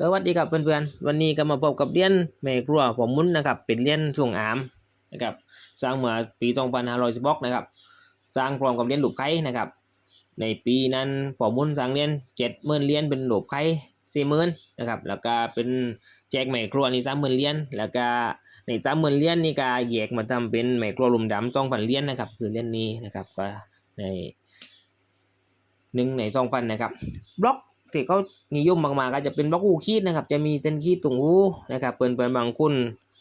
สวัสดีครับเพื่อนๆ วันนี้ก็มาพบกับเรียนแม่ครัวผมมุนนะครับ เป็นเรียนส่งอามนะครับสร้างเมื่อปี2516นะครับ สร้างพร้อมกับเรียนหลูกไข่นะครับ ในปีนั้นผมมุนสร้างเรียน70,000เรียญเป็นหลูกไข่40,000นะครับ แล้วก็เป็นแจกแม่ครัวนี่30,000เรียญแล้วก็ใน30,000เรียญนี่ก็แยกมาทำเป็นแม่ครัวหลุมดำ2,000เรียญนะครับ คือเรียญนี้นะครับก็ในหนึ่งใน2,000นะครับบล็อก ที่เขานิยมมากๆก็จะเป็นบล็อกอูคีดนะครับ จะมีเส้นคีดตรงหูนะครับเปิ้นเปิ้นบางคน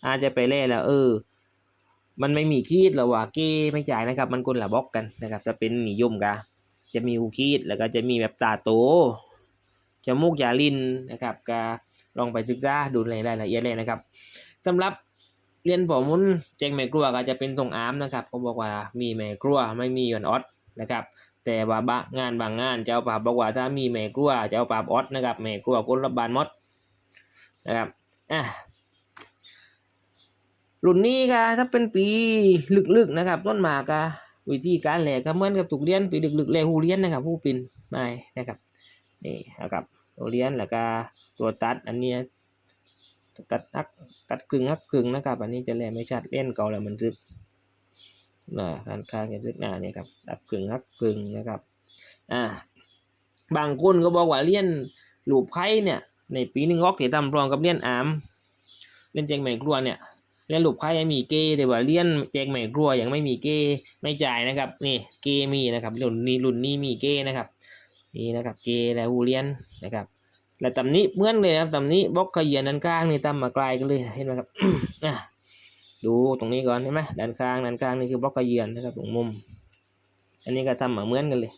อาจจะไปเล่แล้วเออ มันไม่มีคีดหรอว่าเก้ไม่จ่ายนะครับ มันคนละบล็อกกันนะครับจะเป็นนิยมกะจะมีอูคีดแล้วก็จะมีแบบตาโตจมูกยาลินนะครับก็ลองไปศึกษาดูรายละเอียดเลยนะครับสำหรับเรียนผมมุนแจงแม่ครัวก็จะเป็นทรงอาร์มนะครับเขาบอกว่ามีแม่ครัวไม่มียอนออดนะครับ แต่ว่าบางงานบางงานเจ้าป่าบอกว่าถ้ามีแม่กลัวเจ้าป่าออดนะครับแม่กลัวคนรับบานมดนะครับอะรุ่นนี้ก็ถ้าเป็นปีลึกๆนะครับ ต้นหมากก็วิธีการแหลกก็เหมือนกับถูกเรียนปีลึกๆแหลกหูเรียนนะครับผู้ปินไม่นะครับนี่นะครับตัวเรียนแล้วก็ตัวตัดอันนี้ตัดนักตัดกึ่งนักกึ่งนะครับ อันนี้จะแหลกไม่ชัดเล่นเก่าแล้วมันซึก นะการค้างกันซึกหน้าเนี่ยครับดับกึ่งฮักกึ่งนะครับอ่าบางคนก็บอกว่าเรียนหลูกไพ่เนี่ยในปีหนึ่งงอกเกี่ยทำรองกับเรียนอามเรียนแจงแม่ครัวเนี่ยเรียนหลูกไพ่ยังมีเกแต่ว่าเรียนแจงแม่ครัวยังไม่มีเกไม่จ่ายนะครับนี่เกมีนะครับรุ่นนี้รุ่นนี้มีเกนะครับนี่นะครับเกแล้วหูเรียนนะครับและตำนี้เหมือนเลยครับตำนี้บล็อกขยียนด้านข้างนี่ตำมาไกลกันเลยเห็นไหมครับอะ ดูตรงนี้ก่อนเห็นไหมด้านข้างด้านข้างนี่คือบล็อกกระเยือนนะครับตรงมุม อันนี้ก็ทำเหมือนกันเลย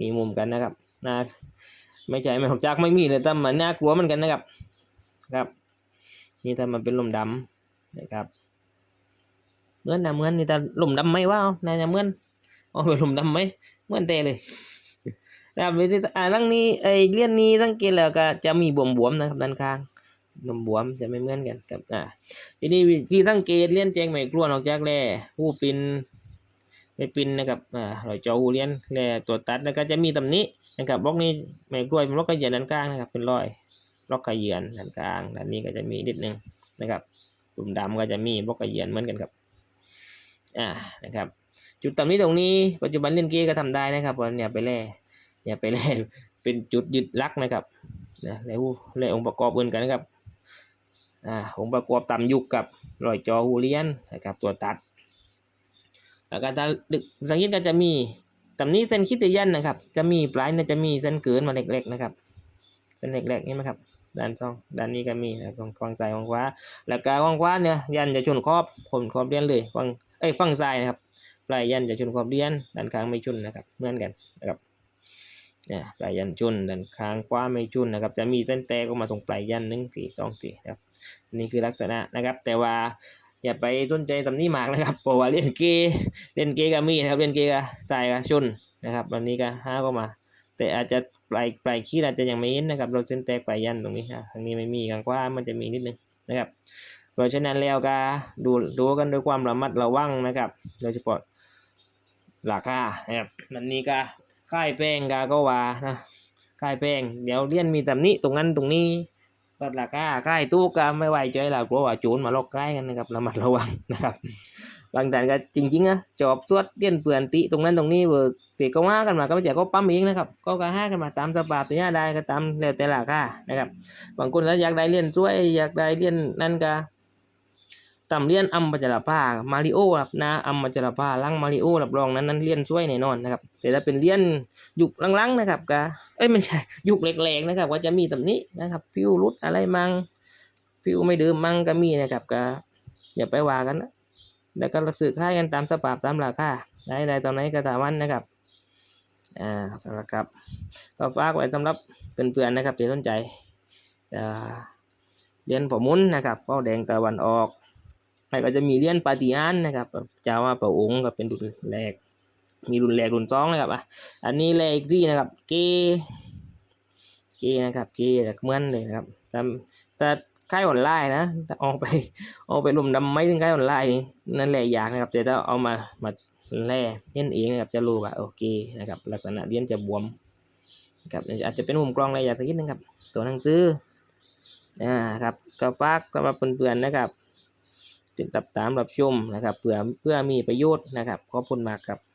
มีมุมกันนะครับนะไม่ใช่ไม่ของจักไม่มีเลยทำเหมือนน่ากลัวเหมือนกันนะครับครับ นี่ทำมันเป็นลมดำนะครับเหมือนนะเหมือนนี่แต่ลมดำไหมว่าเอานายจะเหมือนเอเป็นลมดำไหมเหมือนเตะเลยนะครับวิธีอ่าลังนี้ไอ้เลี่ยนนี้ตั้งเกณฑ์แล้วก็จะมีบวมๆนะครับด้านข้าง นมบวมจะไม่เหมือนกันครับอ่าทีนี้วิธีสังเกตเลี้ยนแจงไม่กลัวนอกจากแร่หูปินไม่ปินนะครับอ่าเราจอหูเลี้ยนแร่ตัวตัดแล้วก็จะมีตำหนี้นะครับบล็อกนี้ไม่กล้วยบล็อกกระเยือนด้านกลางนะครับ เป็นรอยบล็อกกระเยือนด้านกลางด้านนี้ก็จะมีนิดนึงนะครับกลุ่มดำก็จะมีบล็อกกระเยือนเหมือนกันครับอ่านะครับ จุดตำนี้ตรงนี้ ปัจจุบันเล่นเกมก็ทำได้นะครับวันอย่าไปแร่อย่าไปแร่เป็นจุดยึดลักนะครับนะแล้วแล้วองค์ประกอบอื่นกันนะครับ อ่าองค์ประกอบต่ำยุคกับรอยจอหูเลียนนะครับตัวตัด แล้วก็ถ้าดึกสังเกตก็จะมีตำนี้เส้นคิดตยันนะครับ จะมีปลายเนี่ยจะมีเส้นเกินมาเล็กๆนะครับเส้นเล็กๆนี่ไหมครับด้านสองด้านนี้ก็มีนะครับฝั่งฝั่งซ้ายฝั่งขวาแล้วก็ฝั่งขวาเนี่ยยันจะชนขอบผมขอบเลียนเลยฝั่งเอ้ยฝั่งซ้ายนะครับปลายยันจะชนขอบเลียนด้านข้างไม่ชนนะครับเหมือนกันนะครับ นี่ยปลายยันชนด้านข้างขวาไม่ชนนะครับ จะมีเส้นแตกออกมาตรงปลายยันหนึ่งสี่สองสี่นะครับนี่คือลักษณะนะครับ แต่ว่าอย่าไปสนใจตำนี้มากนะครับเพราะว่าเล่นเกเล่นเกย์ก็มีนะครับเล่นเกย์ก็ใส่ก็ชุนนะครับวันนี้ก็ห้าก็มา แต่อาจจะปลายปลายคีดอาจจะยังไม่เห็นนะครับเราเส้นแตกปลายยันตรงนี้นะทางนี้ไม่มีข้างขวามันจะมีนิดนึงนะครับเพราะฉะนั้นแล้วก็ดูดูกันด้วยความระมัดระวังนะครับ โดยเฉพาะราคานะครับมันนี้ก็ ค่ายแป้งกาก็ว่านะค่ายแป้งเดี๋ยวเลี่ยนมีตำนี้ตรงนั้นตรงนี้ก็ราคาใกล้ตู้ก็ไม่ไหวใจเรากลัวว่าโจรมาลอกใกล้กันนะครับระมัดระวังนะครับบางแต่ก็จริงๆนะจอบสวดเลี่ยนเปลือนติตรงนั้นตรงนี้เวิร์กตีก็ว่ากันมาก็ไม่ใช่ก็ปั๊มเองนะครับก็ก็ห้ากันมาตามสภาพตัวนี้ได้ก็ตามแล้วแต่ราคานะครับบางคนก็อยากได้เลี่ยนสวยอยากได้เลี่ยนนั่นก็ ต่ำเลียนอัมปัจจราภามาริโอครับนะอัมปัจจราภาลังมาริโอรับรองนั้นนั้นเลียนสวยแน่นอนนะครับ แต่ถ้าเป็นเลียนยุคลังๆนะครับก็เอ้ยไม่ใช่ยุคแรกๆนะครับ ก็จะมีแบบนี้นะครับฟิวรุดอะไรมังฟิวไม่ดื่มมังก็มีนะครับก็อย่าไปว่ากันนะแล้วก็รับสื่อค่ายกันตามสภาพตามราคาได้ได้ตอนไหนก็ตามวันนะครับอ่านะครับก็ฝากไว้สำหรับเพื่อนๆนะครับที่สนใจจะเรียนผมมุนนะครับก็แดงตะวันออก แล้วก็จะมีเรียนปาฏิหาริย์นะครับเจ้าว่าพระองค์ก็เป็นรุ่นแรก มีรุ่นแรกรุ่นสองนะครับอะอันนี้เลขที่นะครับ เกเกนะครับเกแต่เหมือนเลยนะครับแต่แต่ค่ายออนไลน์นะเอาไปเอาไปรวมดำไม่ถึงค่ายออนไลน์นั่นแหละยากนะครับ แต่ถ้าเอามามาแล่เล่นเองนะครับจะรู้ว่าโอเคนะครับ ลักษณะเลี้ยนจะบวมนะครับอาจจะเป็นมุมกล้องอะไรอยางสักนิดนึงครับ ตัวหนังสืออ่าครับก็ฝากสำหรับเพื่อนๆนะครับ ติดตามรับชมนะครับ เพื่อเพื่อมีประโยชน์นะครับขอบคุณมากครับ